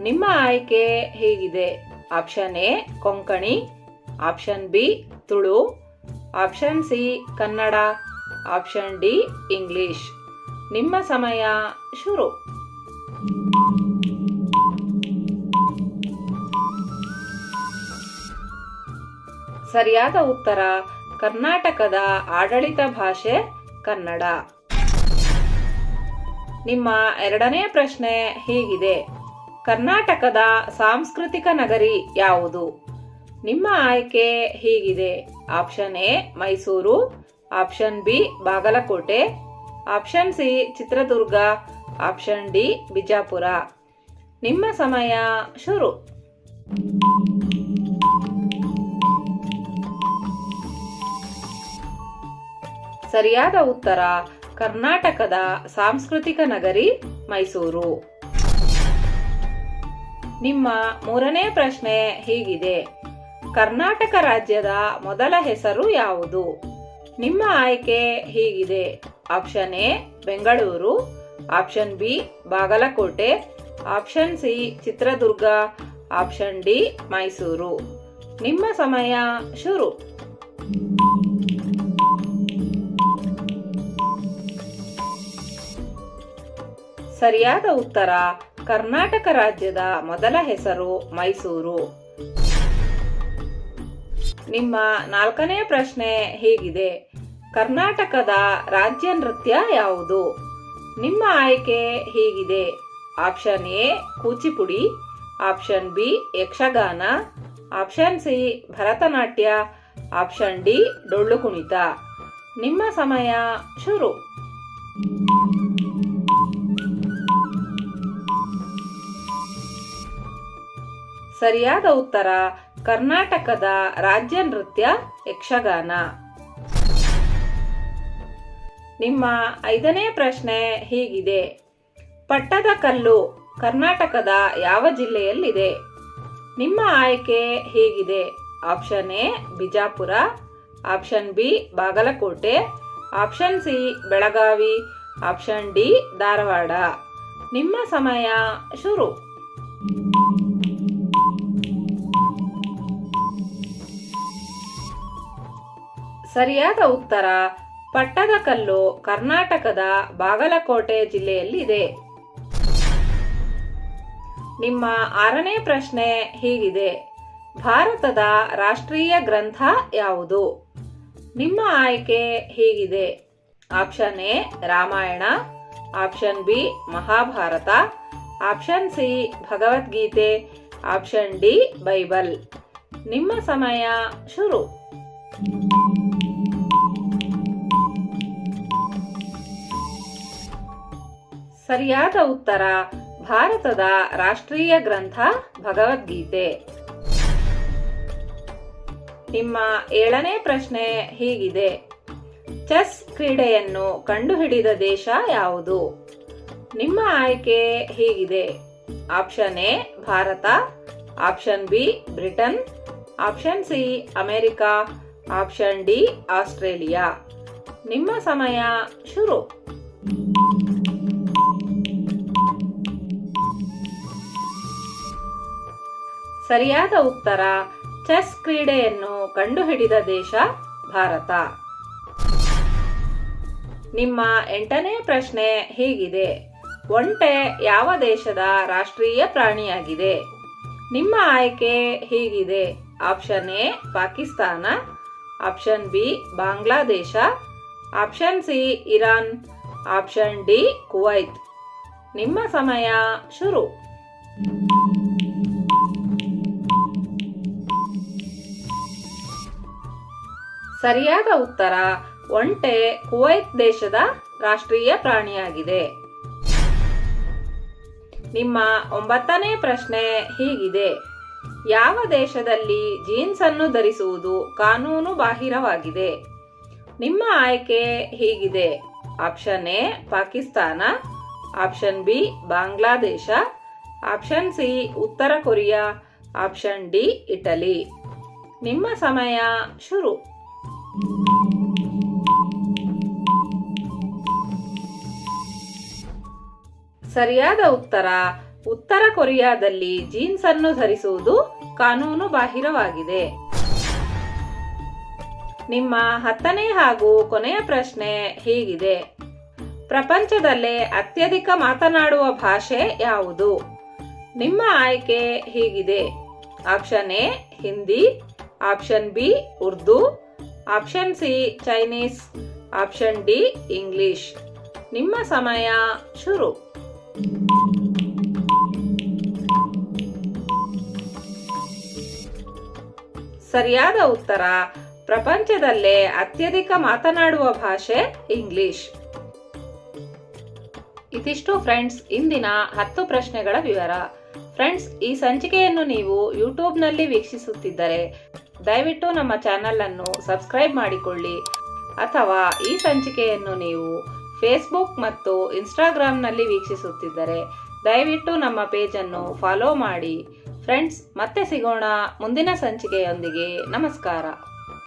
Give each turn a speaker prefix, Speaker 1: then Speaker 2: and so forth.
Speaker 1: ನಿಮ್ಮ ಆಯ್ಕೆ ಹೇಗಿದೆ? Option A, Konkani. Option B, Tulu. Option C, Kannada. Option D, English. ನಿಮ್ಮ ಸಮಯ ಶುರು. ಸರಿಯಾದ ಉತ್ತರ, ಕರ್ನಾಟಕದ ಆಡಳಿತ ಭಾಷೆ ಕನ್ನಡ. ನಿಮ್ಮ ಎರಡನೇ ಪ್ರಶ್ನೆ ಹೀಗಿದೆ? ಕರ್ನಾಟಕದ ಸಾಂಸ್ಕೃತಿಕ ನಗರಿ ಯಾವುದು? ನಿಮ್ಮ ಆಯ್ಕೆ ಹೀಗಿದೆ. Option A, Mysuru. Option B, Bagalkot. Option C, Chitradurga. Option D, Bijapur. ನಿಮ್ಮ ಸಮಯ ಶುರು. ಸರಿಯಾದ ಉತ್ತರ, ಕರ್ನಾಟಕದ ಸಾಂಸ್ಕೃತಿಕ ನಗರಿ ಮೈಸೂರು. ನಿಮ್ಮ ಮೂರನೇ ಪ್ರಶ್ನೆ ಹೀಗಿದೆ. ಕರ್ನಾಟಕ ರಾಜ್ಯದ ಮೊದಲ ಹೆಸರು ಯಾವುದು? ನಿಮ್ಮ ಆಯ್ಕೆ ಹೀಗಿದೆ. Option A, Bengaluru. Option B, Bagalkot. Option C, Chitradurga. Option D, Mysuru. ನಿಮ್ಮ ಸಮಯ ಶುರು. ಸರಿಯಾದ ಉತ್ತರ ಕರ್ನಾಟಕ ರಾಜ್ಯದ ಮೊದಲ ಹೆಸರು ಮೈಸೂರು. ನಿಮ್ಮ ನಾಲ್ಕನೇ ಪ್ರಶ್ನೆ ಹೇಗಿದೆ. ಕರ್ನಾಟಕದ ರಾಜ್ಯ ನೃತ್ಯ ಯಾವುದು? ನಿಮ್ಮ ಆಯ್ಕೆ ಹೇಗಿದೆ. Option A, Kuchipudi. Option B, Yakshagana. Option C, Bharatanatyam. Option D, Dollu Kunitha. ನಿಮ್ಮ ಸಮಯ, ಶುರು. ಸರಿಯಾದ ಉತ್ತರ ಕರ್ನಾಟಕದ ರಾಜ್ಯ ನೃತ್ಯ ಯಕ್ಷಗಾನ. ನಿಮ್ಮ ಐದನೇ ಪ್ರಶ್ನೆ ಹೀಗಿದೆ. ಪಟ್ಟದ ಕಲ್ಲು ಕರ್ನಾಟಕದ ಯಾವ ಜಿಲ್ಲೆಯಲ್ಲಿದೆ? ನಿಮ್ಮ ಆಯ್ಕೆ ಹೀಗಿದೆ. Option A, Bijapur. Option B, Bagalkot. Option C, Belagavi. Option D, Dharwad. ನಿಮ್ಮ ಸಮಯ ಶುರು. ಸರಿಯಾದ ಉತ್ತರ ಪಟ್ಟದಕಲ್ಲು ಕರ್ನಾಟಕದ ಬಾಗಲಕೋಟೆ ಜಿಲ್ಲೆಯಲ್ಲಿದೆ. ನಿಮ್ಮ ಆರನೇ ಪ್ರಶ್ನೆ ಹೀಗಿದೆ. ಭಾರತದ ರಾಷ್ಟ್ರೀಯ ಗ್ರಂಥ ಯಾವುದು? ನಿಮ್ಮ ಆಯ್ಕೆ ಹೀಗಿದೆ. Option A, Ramayana. Option B, Mahabharata. Option C, Bhagavad Gita. Option D, Bible. ನಿಮ್ಮ ಸಮಯ ಶುರು. ಸರಿಯಾದ ಉತ್ತರ ಭಾರತದ ರಾಷ್ಟ್ರೀಯ ಗ್ರಂಥ ಭಗವದ್ಗೀತೆ. ನಿಮ್ಮ ಏಳನೇ ಪ್ರಶ್ನೆ ಹೀಗಿದೆ. ಚೆಸ್ ಕ್ರೀಡೆಯನ್ನು ಕಂಡುಹಿಡಿದ ದೇಶ ಯಾವುದು? ನಿಮ್ಮ ಆಯ್ಕೆ ಹೀಗಿದೆ. Option A, Bharat. Option B, Britain. Option C, America. Option D, Australia. ನಿಮ್ಮ ಸಮಯ ಶುರು. ಸರಿಯಾದ ಉತ್ತರ, ಚೆಸ್ ಕ್ರೀಡೆಯನ್ನು ಕಂಡುಹಿಡಿದ ದೇಶ ಭಾರತ. ನಿಮ್ಮ ಎಂಟನೇ ಪ್ರಶ್ನೆ ಹೀಗಿದೆ. ಒಂಟೆ ಯಾವ ದೇಶದ ರಾಷ್ಟ್ರೀಯ ಪ್ರಾಣಿಯಾಗಿದೆ? ನಿಮ್ಮ ಆಯ್ಕೆ ಹೀಗಿದೆ. Option A, Pakistan. Option B, Bangladesh. Option C, Iran. Option D, Kuwait. ನಿಮ್ಮ ಸಮಯ ಶುರು. ಸರಿಯಾದ ಉತ್ತರ ಒಂಟೆ ಕುವೈತ್ ದೇಶದ ರಾಷ್ಟ್ರೀಯ ಪ್ರಾಣಿಯಾಗಿದೆ. ನಿಮ್ಮ ಒಂಬತ್ತನೇ ಪ್ರಶ್ನೆ ಹೀಗಿದೆ. ಯಾವ ದೇಶದಲ್ಲಿ ಜೀನ್ಸ್ ಅನ್ನು ಧರಿಸುವುದು ಕಾನೂನು ಬಾಹಿರವಾಗಿದೆ? ನಿಮ್ಮ ಆಯ್ಕೆ ಹೀಗಿದೆ. Option A, Pakistan. Option B, Bangladesh. Option C, ಉತ್ತರ ಕೊರಿಯಾ. Option D, Italy. ನಿಮ್ಮ ಸಮಯ ಶುರು. ಸರಿಯಾದ ಉತ್ತರ. ಉತ್ತರ ಕೊರಿಯಾದಲ್ಲಿ ಜೀನ್ಸ್ ಅನ್ನು ಧರಿಸುವುದು ಕಾನೂನು ಬಾಹಿರವಾಗಿದೆ. ನಿಮ್ಮ ಹತ್ತನೇ ಹಾಗೂ ಕೊನೆಯ ಪ್ರಶ್ನೆ ಹೀಗಿದೆ. ಪ್ರಪಂಚದಲ್ಲೇ ಅತ್ಯಧಿಕ ಮಾತನಾಡುವ ಭಾಷೆ ಯಾವುದು? ನಿಮ್ಮ ಆಯ್ಕೆ ಹೀಗಿದೆ. Option A, Hindi. Option B, Urdu. Option C, Chinese. Option D, English. ನಿಮ್ಮ ಸಮಯ ಶುರು. ಸರಿಯಾದ ಉತ್ತರ. ಪ್ರಪಂಚದಲ್ಲೇ ಅತ್ಯಧಿಕ ಮಾತನಾಡುವ ಭಾಷೆ ಇಂಗ್ಲಿಷ್. ಇದಿಷ್ಟು ಫ್ರೆಂಡ್ಸ್, ಇಂದಿನ ಹತ್ತು ಪ್ರಶ್ನೆಗಳ ವಿವರ. ಫ್ರೆಂಡ್ಸ್, ಈ ಸಂಚಿಕೆಯನ್ನು ನೀವು ಯೂಟ್ಯೂಬ್ನಲ್ಲಿ ವೀಕ್ಷಿಸುತ್ತಿದ್ದರೆ ದಯವಿಟ್ಟು ನಮ್ಮ ಚಾನೆಲ್ ಅನ್ನು ಸಬ್ಸ್ಕ್ರೈಬ್ ಮಾಡಿಕೊಳ್ಳಿ. ಅಥವಾ ಈ ಸಂಚಿಕೆಯನ್ನು ನೀವು ಫೇಸ್ಬುಕ್ ಮತ್ತು ಇನ್ಸ್ಟಾಗ್ರಾಮ್ನಲ್ಲಿ ವೀಕ್ಷಿಸುತ್ತಿದ್ದರೆ, ದಯವಿಟ್ಟು ನಮ್ಮ ಪೇಜನ್ನು ಫಾಲೋ ಮಾಡಿ. ಫ್ರೆಂಡ್ಸ್ ಮತ್ತೆ ಸಿಗೋಣ ಮುಂದಿನ ಸಂಚಿಕೆಯೊಂದಿಗೆ. ನಮಸ್ಕಾರ.